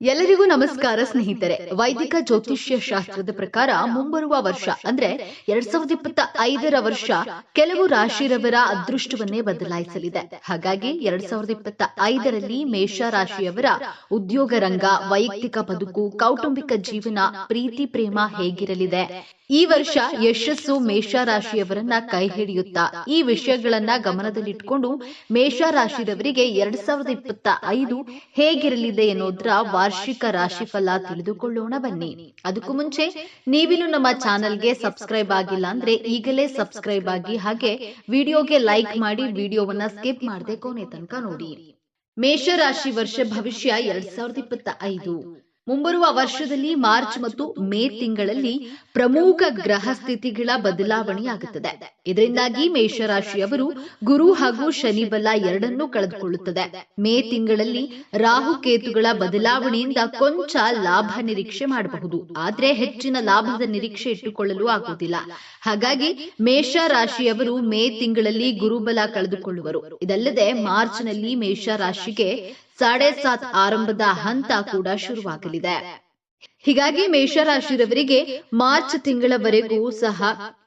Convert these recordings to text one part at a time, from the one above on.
ಎಲ್ಲರಿಗೂ ನಮಸ್ಕಾರ ಸ್ನೇಹಿತರೆ. ವೈದಿಕ ಜ್ಯೋತಿಷ್ಯ ಶಾಸ್ತ್ರದ ಪ್ರಕಾರ ಮುಂಬರುವ ವರ್ಷ ಅಂದ್ರೆ ಎರಡ್ ಸಾವಿರದ ಇಪ್ಪತ್ತ ಐದರ ವರ್ಷ ಕೆಲವು ರಾಶಿರವರ ಅದೃಷ್ಟವನ್ನೇ ಬದಲಾಯಿಸಲಿದೆ. ಹಾಗಾಗಿ ಎರಡ್ ಸಾವಿರದ ಇಪ್ಪತ್ತ ಐದರಲ್ಲಿ ಮೇಷ ರಾಶಿಯವರ ಉದ್ಯೋಗ ರಂಗ ವೈಯಕ್ತಿಕ ಬದುಕು ಕೌಟುಂಬಿಕ ಜೀವನ ಪ್ರೀತಿ ಪ್ರೇಮ ಹೇಗಿರಲಿದೆ? ಈ ವರ್ಷ ಯಶಸ್ಸು ಮೇಷ ರಾಶಿಯವರನ್ನ ಕೈ ಹಿಡಿಯುತ್ತಾ, ಈ ವಿಷಯಗಳನ್ನ ಗಮನದಲ್ಲಿಟ್ಕೊಂಡು ಮೇಷ ರಾಶಿಯವರಿಗೆ ಎರಡ್ ಸಾವಿರದ ಇಪ್ಪತ್ತ ಐದು ಹೇಗಿರಲಿದೆ ಎನ್ನುವುದರ ವಾರ್ಷಿಕ ರಾಶಿಫಲ ತಿಳಿದುಕೊಳ್ಳೋಣ ಬನ್ನಿ. ಅದಕ್ಕೂ ಮುಂಚೆ ನೀವಿನ್ನು ನಮ್ಮ ಚಾನೆಲ್ಗೆ ಸಬ್ಸ್ಕ್ರೈಬ್ ಆಗಿಲ್ಲ ಅಂದ್ರೆ ಈಗಲೇ ಸಬ್ಸ್ಕ್ರೈಬ್ ಆಗಿ ಹಾಗೆ ವಿಡಿಯೋಗೆ ಲೈಕ್ ಮಾಡಿ ವಿಡಿಯೋವನ್ನ ಸ್ಕಿಪ್ ಮಾಡದೆ ಕೊನೆ ತನಕ ನೋಡಿ. ಮೇಷ ರಾಶಿ ವರ್ಷ ಭವಿಷ್ಯ ಎರಡ್ ಸಾವಿರದ ಇಪ್ಪತ್ತ ಐದು. ಮುಂಬರುವ ವರ್ಷದಲ್ಲಿ ಮಾರ್ಚ್ ಮತ್ತು ಮೇ ತಿಂಗಳಲ್ಲಿ ಪ್ರಮುಖ ಗ್ರಹ ಸ್ಥಿತಿಗಳ ಬದಲಾವಣೆಯಾಗುತ್ತದೆ. ಇದರಿಂದಾಗಿ ಮೇಷರಾಶಿಯವರು ಗುರು ಹಾಗೂ ಶನಿ ಬಲ ಎರಡನ್ನೂ ಕಳೆದುಕೊಳ್ಳುತ್ತದೆ. ಮೇ ತಿಂಗಳಲ್ಲಿ ರಾಹು ಕೇತುಗಳ ಬದಲಾವಣೆಯಿಂದ ಕೊಂಚ ಲಾಭ ನಿರೀಕ್ಷೆ ಮಾಡಬಹುದು. ಆದರೆ ಹೆಚ್ಚಿನ ಲಾಭದ ನಿರೀಕ್ಷೆ ಇಟ್ಟುಕೊಳ್ಳಲು ಆಗುವುದಿಲ್ಲ. ಹಾಗಾಗಿ ಮೇಷ ರಾಶಿಯವರು ಮೇ ತಿಂಗಳಲ್ಲಿ ಗುರುಬಲ ಕಳೆದುಕೊಳ್ಳುವರು. ಇದಲ್ಲದೆ ಮಾರ್ಚ್ನಲ್ಲಿ ಮೇಷ ರಾಶಿಗೆ ಸಾಡೆ ಸಾತ್ ಆರಂಭದ ಹಂತ ಕೂಡ ಶುರುವಾಗಲಿದೆ. ಹೀಗಾಗಿ ಮೇಷರಾಶಿರವರಿಗೆ ಮಾರ್ಚ್ ತಿಂಗಳವರೆಗೂ ಸಹ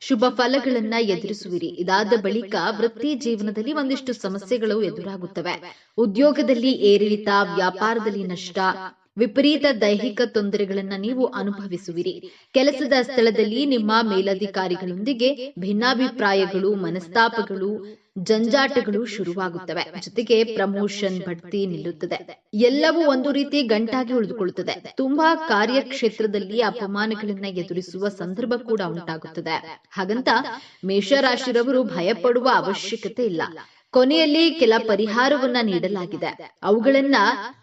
ಶುಭ ಫಲಗಳನ್ನ ಎದುರಿಸುವಿರಿ. ಇದಾದ ಬಳಿಕ ವೃತ್ತಿ ಜೀವನದಲ್ಲಿ ಒಂದಿಷ್ಟು ಸಮಸ್ಯೆಗಳು ಎದುರಾಗುತ್ತವೆ. ಉದ್ಯೋಗದಲ್ಲಿ ಏರಿಳಿತ, ವ್ಯಾಪಾರದಲ್ಲಿ ನಷ್ಟ, ವಿಪರೀತ ದೈಹಿಕ ತೊಂದರೆಗಳನ್ನ ನೀವು ಅನುಭವಿಸುವಿರಿ. ಕೆಲಸದ ಸ್ಥಳದಲ್ಲಿ ನಿಮ್ಮ ಮೇಲಧಿಕಾರಿಗಳೊಂದಿಗೆ ಭಿನ್ನಾಭಿಪ್ರಾಯಗಳು, ಮನಸ್ತಾಪಗಳು ಜಂಜಾಟಗಳು ಶುರುವಾಗುತ್ತವೆ. ಜೊತೆಗೆ ಪ್ರಮೋಷನ್ ಬಡ್ತಿ ನಿಲ್ಲುತ್ತದೆ. ಎಲ್ಲವೂ ಒಂದು ರೀತಿ ಗಂಟಾಗಿ ಉಳಿದುಕೊಳ್ಳುತ್ತದೆ. ತುಂಬಾ ಕಾರ್ಯಕ್ಷೇತ್ರದಲ್ಲಿ ಅಪಮಾನಗಳನ್ನ ಎದುರಿಸುವ ಸಂದರ್ಭ ಕೂಡ ಉಂಟಾಗುತ್ತದೆ. ಹಾಗಂತ ಮೇಷರಾಶಿರವರು ಭಯಪಡುವ ಅವಶ್ಯಕತೆ ಇಲ್ಲ. ಕೊನೆಯಲ್ಲಿ ಕೆಲ ಪರಿಹಾರವನ್ನ ನೀಡಲಾಗಿದೆ. ಅವುಗಳನ್ನ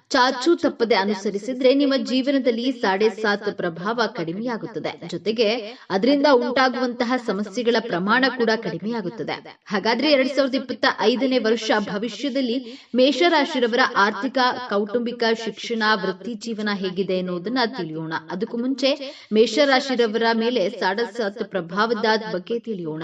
ಚಾಚು ತಪ್ಪದೆ ಅನುಸರಿಸಿದ್ರೆ ನಿಮ್ಮ ಜೀವನದಲ್ಲಿ ಸಾಡೆ ಸಾತ್ ಪ್ರಭಾವ ಕಡಿಮೆಯಾಗುತ್ತದೆ. ಜೊತೆಗೆ ಅದರಿಂದ ಉಂಟಾಗುವಂತಹ ಸಮಸ್ಯೆಗಳ ಪ್ರಮಾಣ ಕೂಡ ಕಡಿಮೆಯಾಗುತ್ತದೆ. ಹಾಗಾದ್ರೆ ಎರಡ್ ಸಾವಿರದ ಇಪ್ಪತ್ತ ಐದನೇ ವರ್ಷ ಭವಿಷ್ಯದಲ್ಲಿ ಮೇಷರಾಶಿರವರ ಆರ್ಥಿಕ, ಕೌಟುಂಬಿಕ, ಶಿಕ್ಷಣ, ವೃತ್ತಿ ಜೀವನ ಹೇಗಿದೆ ಎನ್ನುವುದನ್ನ ತಿಳಿಯೋಣ. ಅದಕ್ಕೂ ಮುಂಚೆ ಮೇಷರಾಶಿರವರ ಮೇಲೆ ಸಾಡೆ ಸಾತ್ ಪ್ರಭಾವದ ಬಗ್ಗೆ ತಿಳಿಯೋಣ.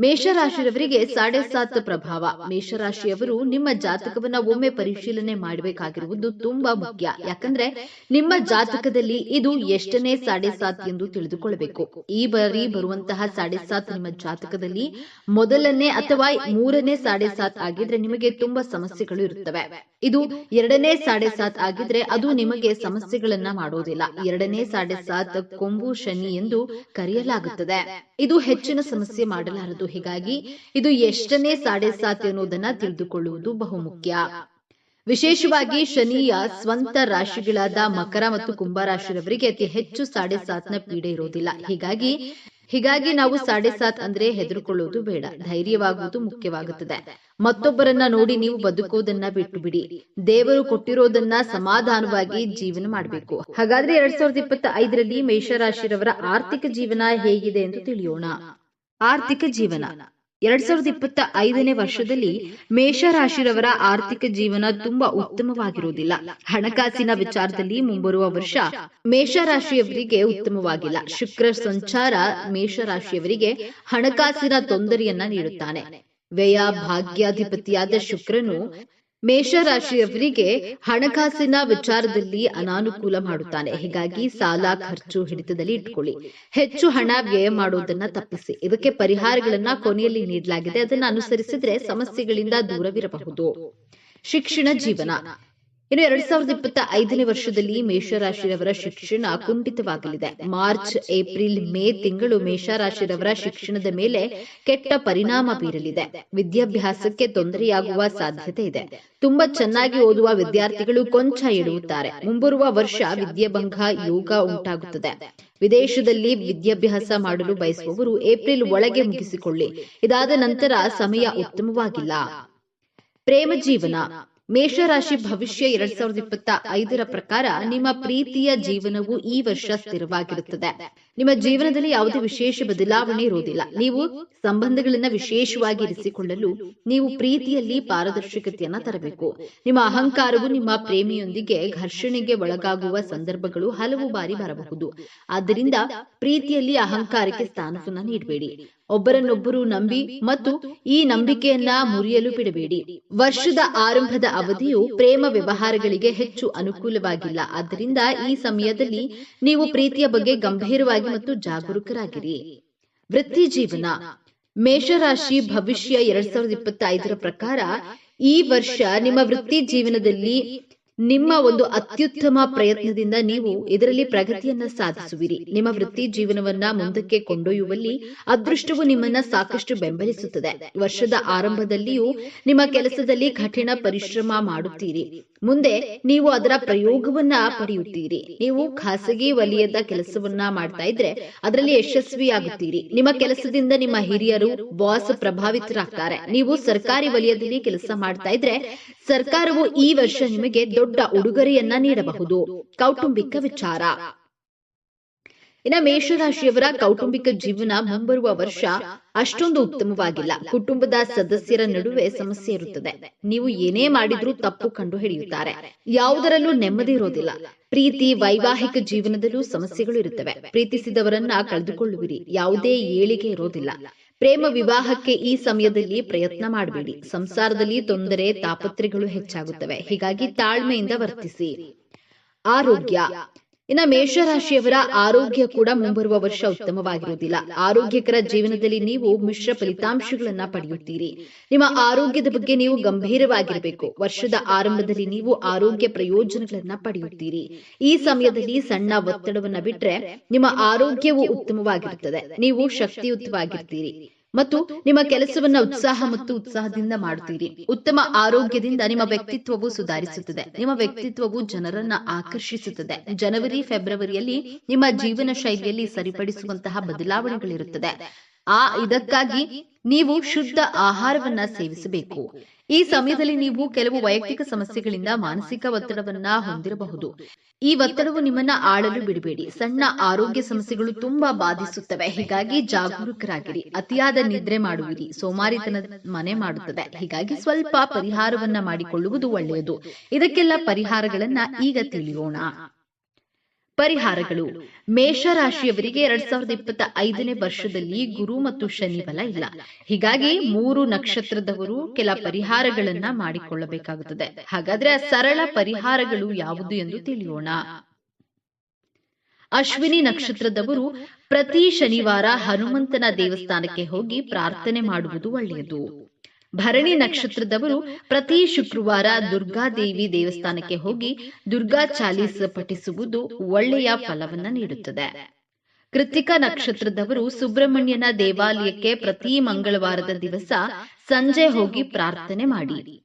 ಮೇಷರಾಶಿಯವರಿಗೆ ಸಾಡೆ ಸಾತ್ ಪ್ರಭಾವ. ಮೇಷರಾಶಿಯವರು ನಿಮ್ಮ ಜಾತಕವನ್ನ ಒಮ್ಮೆ ಪರಿಶೀಲನೆ ಮಾಡಬೇಕಾಗಿರುವುದು ತುಂಬಾ ಮುಖ್ಯ. ಯಾಕಂದ್ರೆ ನಿಮ್ಮ ಜಾತಕದಲ್ಲಿ ಇದು ಎಷ್ಟನೇ ಸಾಡೆ ಸಾತ್ ಎಂದು ತಿಳಿದುಕೊಳ್ಳಬೇಕು. ಈ ಬಾರಿ ಬರುವಂತಹ ಸಾಡೆ ಸಾತ್ ನಿಮ್ಮ ಜಾತಕದಲ್ಲಿ ಮೊದಲನೇ ಅಥವಾ ಮೂರನೇ ಸಾಡೆ ಸಾತ್ ಆಗಿದ್ರೆ ನಿಮಗೆ ತುಂಬಾ ಸಮಸ್ಯೆಗಳು ಇರುತ್ತವೆ. ಇದು ಎರಡನೇ ಸಾಡೆ ಸಾತ್ ಆಗಿದ್ರೆ ಅದು ನಿಮಗೆ ಸಮಸ್ಯೆಗಳನ್ನ ಮಾಡೋದಿಲ್ಲ. ಎರಡನೇ ಸಾಡೆ ಸಾತ್ ಕೊಂಬು ಶನಿ ಎಂದು ಕರೆಯಲಾಗುತ್ತದೆ. ಇದು ಹೆಚ್ಚಿನ ಸಮಸ್ಯೆ ಮಾಡಲಾರದು. ಹೀಗಾಗಿ ಇದು ಎಷ್ಟನೇ ಸಾಡೆ ಸಾತ್ ಎನ್ನುವುದನ್ನ ತಿಳಿದುಕೊಳ್ಳುವುದು ಬಹುಮುಖ್ಯ. ವಿಶೇಷವಾಗಿ ಶನಿಯ ಸ್ವಂತ ರಾಶಿಗಳಾದ ಮಕರ ಮತ್ತು ಕುಂಭ ರಾಶಿಯವರಿಗೆ ಅತಿ ಹೆಚ್ಚು ಸಾಡೆ ಸಾತ್ನ ಪೀಡೆ ಇರೋದಿಲ್ಲ. ಹೀಗಾಗಿ ಹೀಗಾಗಿ ನಾವು ಸಾಡೆ ಸಾತ್ ಅಂದ್ರೆ ಹೆದರ್ಕೊಳ್ಳೋದು ಬೇಡ, ಧೈರ್ಯವಾಗುವುದು ಮುಖ್ಯವಾಗುತ್ತದೆ. ಮತ್ತೊಬ್ಬರನ್ನ ನೋಡಿ ನೀವು ಬದುಕೋದನ್ನ ಬಿಟ್ಟು ಬಿಡಿ ದೇವರು ಕೊಟ್ಟಿರೋದನ್ನ ಸಮಾಧಾನವಾಗಿ ಜೀವನ ಮಾಡಬೇಕು. ಹಾಗಾದ್ರೆ ಎರಡ್ ಸಾವಿರದ ಇಪ್ಪತ್ತ ಐದರಲ್ಲಿ ಮೇಷರಾಶಿರವರ ಆರ್ಥಿಕ ಜೀವನ ಹೇಗಿದೆ ಎಂದು ತಿಳಿಯೋಣ. ಆರ್ಥಿಕ ಜೀವನ. ಎರಡ್ ಸಾವಿರದ ಇಪ್ಪತ್ತ ಐದನೇ ವರ್ಷದಲ್ಲಿ ಮೇಷರಾಶಿರವರ ಆರ್ಥಿಕ ಜೀವನ ತುಂಬಾ ಉತ್ತಮವಾಗಿರುವುದಿಲ್ಲ. ಹಣಕಾಸಿನ ವಿಚಾರದಲ್ಲಿ ಮುಂಬರುವ ವರ್ಷ ಮೇಷರಾಶಿಯವರಿಗೆ ಉತ್ತಮವಾಗಿಲ್ಲ. ಶುಕ್ರ ಸಂಚಾರ ಮೇಷರಾಶಿಯವರಿಗೆ ಹಣಕಾಸಿನ ತೊಂದರೆಯನ್ನ ನೀಡುತ್ತಾನೆ. ವ್ಯಯ ಭಾಗ್ಯಾಧಿಪತಿಯಾದ ಶುಕ್ರನು ಮೇಷರಾಶಿಯವರಿಗೆ ಹಣಕಾಸಿನ ವಿಚಾರದಲ್ಲಿ ಅನಾನುಕೂಲ ಮಾಡುತ್ತಾನೆ. ಹೀಗಾಗಿ ಸಾಲ, ಖರ್ಚು ಹಿಡಿತದಲ್ಲಿ ಇಟ್ಕೊಳ್ಳಿ. ಹೆಚ್ಚು ಹಣ ವ್ಯಯ ಮಾಡುವುದನ್ನ ತಪ್ಪಿಸಿ. ಇದಕ್ಕೆ ಪರಿಹಾರಗಳನ್ನ ಕೊನೆಯಲ್ಲಿ ನೀಡಲಾಗಿದೆ. ಅದನ್ನು ಅನುಸರಿಸಿದ್ರೆ ಸಮಸ್ಯೆಗಳಿಂದ ದೂರವಿರಬಹುದು. ಶಿಕ್ಷಣ ಜೀವನ. ಇನ್ನು ಎರಡ್ ಸಾವಿರದ ಇಪ್ಪತ್ತ ಐದನೇ ವರ್ಷದಲ್ಲಿ ಮೇಷರಾಶಿರವರ ಶಿಕ್ಷಣ ಕುಂಠಿತವಾಗಲಿದೆ. ಮಾರ್ಚ್, ಏಪ್ರಿಲ್, ಮೇ ತಿಂಗಳು ಮೇಷರಾಶಿರವರ ಶಿಕ್ಷಣದ ಮೇಲೆ ಕೆಟ್ಟ ಪರಿಣಾಮ ಬೀರಲಿದೆ. ವಿದ್ಯಾಭ್ಯಾಸಕ್ಕೆ ತೊಂದರೆಯಾಗುವ ಸಾಧ್ಯತೆ ಇದೆ. ತುಂಬಾ ಚೆನ್ನಾಗಿ ಓದುವ ವಿದ್ಯಾರ್ಥಿಗಳು ಕೊಂಚ ಇಡುತ್ತಾರೆ ಮುಂಬರುವ ವರ್ಷ ವಿದ್ಯಾಭಂಗ, ಯೋಗ ಉಂಟಾಗುತ್ತದೆ. ವಿದೇಶದಲ್ಲಿ ವಿದ್ಯಾಭ್ಯಾಸ ಮಾಡಲು ಬಯಸುವವರು ಏಪ್ರಿಲ್ ಒಳಗೆ ಮುಗಿಸಿಕೊಳ್ಳಿ. ಇದಾದ ನಂತರ ಸಮಯ ಉತ್ತಮವಾಗಿಲ್ಲ. ಪ್ರೇಮ ಜೀವನ. ಮೇಷರಾಶಿ ಭವಿಷ್ಯ ಎರಡ್ ಸಾವಿರದ ಇಪ್ಪತ್ತ ಐದರ ಪ್ರಕಾರ ನಿಮ್ಮ ಪ್ರೀತಿಯ ಜೀವನವು ಈ ವರ್ಷ ಸ್ಥಿರವಾಗಿರುತ್ತದೆ. ನಿಮ್ಮ ಜೀವನದಲ್ಲಿ ಯಾವುದೇ ವಿಶೇಷ ಬದಲಾವಣೆ ಇರುವುದಿಲ್ಲ. ನೀವು ಸಂಬಂಧಗಳನ್ನ ವಿಶೇಷವಾಗಿ ಇರಿಸಿಕೊಳ್ಳಲು ನೀವು ಪ್ರೀತಿಯಲ್ಲಿ ಪಾರದರ್ಶಕತೆಯನ್ನ ತರಬೇಕು. ನಿಮ್ಮ ಅಹಂಕಾರವು ನಿಮ್ಮ ಪ್ರೇಮಿಯೊಂದಿಗೆ ಘರ್ಷಣೆಗೆ ಒಳಗಾಗುವ ಸಂದರ್ಭಗಳು ಹಲವು ಬಾರಿ ಬರಬಹುದು. ಆದ್ದರಿಂದ ಪ್ರೀತಿಯಲ್ಲಿ ಅಹಂಕಾರಕ್ಕೆ ಸ್ಥಾನವನ್ನ ನೀಡಬೇಡಿ. ಒಬ್ಬರನ್ನೊಬ್ಬರು ನಂಬಿ ಮತ್ತು ಈ ನಂಬಿಕೆಯನ್ನ ಮುರಿಯಲು ಬಿಡಬೇಡಿ. ವರ್ಷದ ಆರಂಭದ ಅವಧಿಯು ಪ್ರೇಮ ವ್ಯವಹಾರಗಳಿಗೆ ಹೆಚ್ಚು ಅನುಕೂಲವಾಗಿಲ್ಲ. ಆದ್ದರಿಂದ ಈ ಸಮಯದಲ್ಲಿ ನೀವು ಪ್ರೀತಿಯ ಬಗ್ಗೆ ಗಂಭೀರವಾಗಿ ಮತ್ತು ಜಾಗರೂಕರಾಗಿರಿ. ವೃತ್ತಿ ಜೀವನ. ಮೇಷರಾಶಿ ಭವಿಷ್ಯ ಎರಡ್ ಸಾವಿರದ ಇಪ್ಪತ್ತೈದರ ಪ್ರಕಾರ ಈ ವರ್ಷ ನಿಮ್ಮ ವೃತ್ತಿ ಜೀವನದಲ್ಲಿ ನಿಮ್ಮ ಒಂದು ಅತ್ಯುತ್ತಮ ಪ್ರಯತ್ನದಿಂದ ನೀವು ಇದರಲ್ಲಿ ಪ್ರಗತಿಯನ್ನ ಸಾಧಿಸುವಿರಿ. ನಿಮ್ಮ ವೃತ್ತಿ ಜೀವನವನ್ನ ಮುಂದಕ್ಕೆ ಕೊಂಡೊಯ್ಯುವಲ್ಲಿ ಅದೃಷ್ಟವು ನಿಮ್ಮನ್ನ ಸಾಕಷ್ಟು ಬೆಂಬಲಿಸುತ್ತದೆ. ವರ್ಷದ ಆರಂಭದಲ್ಲಿಯೂ ನಿಮ್ಮ ಕೆಲಸದಲ್ಲಿ ಕಠಿಣ ಪರಿಶ್ರಮ ಮಾಡುತ್ತೀರಿ. ಮುಂದೆ ನೀವು ಅದರ ಪ್ರಯೋಗವನ್ನ ಪಡೆಯುತ್ತೀರಿ. ನೀವು ಖಾಸಗಿ ವಲಯದ ಕೆಲಸವನ್ನ ಮಾಡ್ತಾ ಇದ್ರೆ ಅದರಲ್ಲಿ ಯಶಸ್ವಿಯಾಗುತ್ತೀರಿ ನಿಮ್ಮ ಕೆಲಸದಿಂದ ನಿಮ್ಮ ಹಿರಿಯರು ಬಾಸ್ ಪ್ರಭಾವಿತರಾಗ್ತಾರೆ. ನೀವು ಸರ್ಕಾರಿ ವಲಯದಲ್ಲಿ ಕೆಲಸ ಮಾಡ್ತಾ ಇದ್ರೆ ಸರ್ಕಾರವು ಈ ವರ್ಷ ನಿಮಗೆ ದೊಡ್ಡ ಉಡುಗೊರೆಯನ್ನ ನೀಡಬಹುದು. ಕೌಟುಂಬಿಕ ವಿಚಾರ. ಇನ್ನ ಮೇಷರಾಶಿಯವರ ಕೌಟುಂಬಿಕ ಜೀವನ ಮುಂಬರುವ ವರ್ಷ ಅಷ್ಟೊಂದು ಉತ್ತಮವಾಗಿಲ್ಲ. ಕುಟುಂಬದ ಸದಸ್ಯರ ನಡುವೆ ಸಮಸ್ಯೆ ಇರುತ್ತದೆ. ನೀವು ಏನೇ ಮಾಡಿದ್ರೂ ತಪ್ಪು ಕಂಡು ಹಿಡಿಯುತ್ತಾರೆ ಯಾವುದರಲ್ಲೂ ನೆಮ್ಮದಿ ಇರೋದಿಲ್ಲ. ಪ್ರೀತಿ, ವೈವಾಹಿಕ ಜೀವನದಲ್ಲೂ ಸಮಸ್ಯೆಗಳು ಇರುತ್ತವೆ. ಪ್ರೀತಿಸಿದವರನ್ನ ಕಳೆದುಕೊಳ್ಳುವಿರಿ. ಯಾವುದೇ ಏಳಿಗೆ ಇರೋದಿಲ್ಲ. ಪ್ರೇಮ ವಿವಾಹಕ್ಕೆ ಈ ಸಮಯದಲ್ಲಿ ಪ್ರಯತ್ನ ಮಾಡಬೇಡಿ. ಸಂಸಾರದಲ್ಲಿ ತೊಂದರೆ ತಾಪತ್ರೆಗಳು ಹೆಚ್ಚಾಗುತ್ತವೆ. ಹೀಗಾಗಿ ತಾಳ್ಮೆಯಿಂದ ವರ್ತಿಸಿ. ಆರೋಗ್ಯ. ಇನ್ನ ಮೇಷರಾಶಿಯವರ ಆರೋಗ್ಯ ಕೂಡ ಮುಂಬರುವ ವರ್ಷ ಉತ್ತಮವಾಗಿರುವುದಿಲ್ಲ. ಆರೋಗ್ಯಕರ ಜೀವನದಲ್ಲಿ ನೀವು ಮಿಶ್ರ ಫಲಿತಾಂಶಗಳನ್ನ ಪಡೆಯುತ್ತೀರಿ. ನಿಮ್ಮ ಆರೋಗ್ಯದ ಬಗ್ಗೆ ನೀವು ಗಂಭೀರವಾಗಿರಬೇಕು. ವರ್ಷದ ಆರಂಭದಲ್ಲಿ ನೀವು ಆರೋಗ್ಯ ಪ್ರಯೋಜನಗಳನ್ನ ಪಡೆಯುತ್ತೀರಿ. ಈ ಸಮಯದಲ್ಲಿ ಸಣ್ಣ ಒತ್ತಡವನ್ನ ಬಿಟ್ರೆ ನಿಮ್ಮ ಆರೋಗ್ಯವು ಉತ್ತಮವಾಗಿರುತ್ತದೆ. ನೀವು ಶಕ್ತಿಯುತವಾಗಿರ್ತೀರಿ. ಮತ್ತು ನಿಮ್ಮ ಕೆಲಸವನ್ನ ಉತ್ಸಾಹ ಮತ್ತು ಉತ್ಸಾಹದಿಂದ ಮಾಡುತ್ತೀರಿ. ಉತ್ತಮ ಆರೋಗ್ಯದಿಂದ ನಿಮ್ಮ ವ್ಯಕ್ತಿತ್ವವು ಸುಧಾರಿಸುತ್ತದೆ. ನಿಮ್ಮ ವ್ಯಕ್ತಿತ್ವವು ಜನರನ್ನ ಆಕರ್ಷಿಸುತ್ತದೆ. ಜನವರಿ ಫೆಬ್ರವರಿಯಲ್ಲಿ ನಿಮ್ಮ ಜೀವನ ಶೈಲಿಯಲ್ಲಿ ಸರಿಪಡಿಸುವಂತಹ ಬದಲಾವಣೆಗಳಿರುತ್ತದೆ. ಆ ಇದಕ್ಕಾಗಿ ನೀವು ಶುದ್ಧ ಆಹಾರವನ್ನ ಸೇವಿಸಬೇಕು. ಈ ಸಮಯದಲ್ಲಿ ನೀವು ಕೆಲವು ವೈಯಕ್ತಿಕ ಸಮಸ್ಯೆಗಳಿಂದ ಮಾನಸಿಕ ಒತ್ತಡವನ್ನ ಹೊಂದಿರಬಹುದು. ಈ ಒತ್ತಡವು ನಿಮ್ಮನ್ನ ಆಳಲು ಬಿಡಬೇಡಿ. ಸಣ್ಣ ಆರೋಗ್ಯ ಸಮಸ್ಯೆಗಳು ತುಂಬಾ ಬಾಧಿಸುತ್ತವೆ. ಹೀಗಾಗಿ ಜಾಗರೂಕರಾಗಿರಿ. ಅತಿಯಾದ ನಿದ್ರೆ ಮಾಡುವಿರಿ. ಸೋಮಾರಿತನ ಮನೆ ಮಾಡುತ್ತದೆ. ಹೀಗಾಗಿ ಸ್ವಲ್ಪ ಪರಿಹಾರವನ್ನ ಮಾಡಿಕೊಳ್ಳುವುದು ಒಳ್ಳೆಯದು. ಇದಕ್ಕೆಲ್ಲ ಪರಿಹಾರಗಳನ್ನ ಈಗ ತಿಳಿಯೋಣ. ಪರಿಹಾರಗಳು. ಮೇಷರಾಶಿಯವರಿಗೆ ಎರಡ್ ಸಾವಿರದ ಇಪ್ಪತ್ತ ಐದನೇ ವರ್ಷದಲ್ಲಿ ಗುರು ಮತ್ತು ಶನಿ ಬಲ ಇಲ್ಲ. ಹೀಗಾಗಿ ಮೂರು ನಕ್ಷತ್ರದವರು ಕೆಲ ಪರಿಹಾರಗಳನ್ನ ಮಾಡಿಕೊಳ್ಳಬೇಕಾಗುತ್ತದೆ. ಹಾಗಾದ್ರೆ ಸರಳ ಪರಿಹಾರಗಳು ಯಾವುದು ಎಂದು ತಿಳಿಯೋಣ. ಅಶ್ವಿನಿ ನಕ್ಷತ್ರದವರು ಪ್ರತಿ ಶನಿವಾರ ಹನುಮಂತನ ದೇವಸ್ಥಾನಕ್ಕೆ ಹೋಗಿ ಪ್ರಾರ್ಥನೆ ಮಾಡುವುದು ಒಳ್ಳೆಯದು. ಭರಣಿ ನಕ್ಷತ್ರದವರು ಪ್ರತಿ ಶುಕ್ರವಾರ ದುರ್ಗಾದೇವಿ ದೇವಸ್ಥಾನಕ್ಕೆ ಹೋಗಿ ದುರ್ಗಾ ಚಾಲೀಸ್ ಪಠಿಸುವುದು ಒಳ್ಳೆಯ ಫಲವನ್ನ ನೀಡುತ್ತದೆ. ಕೃತಿಕ ನಕ್ಷತ್ರದವರು ಸುಬ್ರಹ್ಮಣ್ಯನ ದೇವಾಲಯಕ್ಕೆ ಪ್ರತಿ ಮಂಗಳವಾರದ ದಿವಸ ಸಂಜೆ ಹೋಗಿ ಪ್ರಾರ್ಥನೆ ಮಾಡಿ.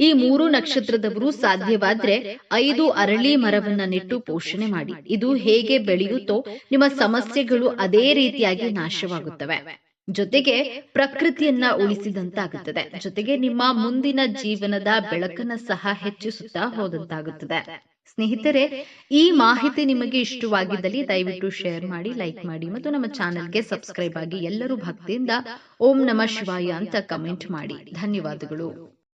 ಈ ಮೂರು ನಕ್ಷತ್ರದವರು ಸಾಧ್ಯವಾದ್ರೆ ಐದು ಅರಳಿ ಮರವನ್ನ ನೆಟ್ಟು ಪೋಷಣೆ ಮಾಡಿ. ಇದು ಹೇಗೆ ಬೆಳೆಯುತ್ತೋ ನಿಮ್ಮ ಸಮಸ್ಯೆಗಳು ಅದೇ ರೀತಿಯಾಗಿ ನಾಶವಾಗುತ್ತವೆ. ಜೊತೆಗೆ ಪ್ರಕೃತಿಯನ್ನ ಉಳಿಸಿದಂತಾಗುತ್ತದೆ. ಜೊತೆಗೆ ನಿಮ್ಮ ಮುಂದಿನ ಜೀವನದ ಬೆಳಕನ್ನ ಸಹ ಹೆಚ್ಚಿಸುತ್ತಾ ಹೋದಂತಾಗುತ್ತದೆ. ಸ್ನೇಹಿತರೆ ಈ ಮಾಹಿತಿ ನಿಮಗೆ ಇಷ್ಟವಾಗಿದ್ದಲ್ಲಿ ದಯವಿಟ್ಟು ಶೇರ್ ಮಾಡಿ ಲೈಕ್ ಮಾಡಿ ಮತ್ತು ನಮ್ಮ ಚಾನೆಲ್ಗೆ ಸಬ್ಸ್ಕ್ರೈಬ್ ಆಗಿ ಎಲ್ಲರೂ ಭಕ್ತಿಯಿಂದ ಓಂ ನಮ ಶಿವಾಯ ಅಂತ ಕಮೆಂಟ್ ಮಾಡಿ. ಧನ್ಯವಾದಗಳು.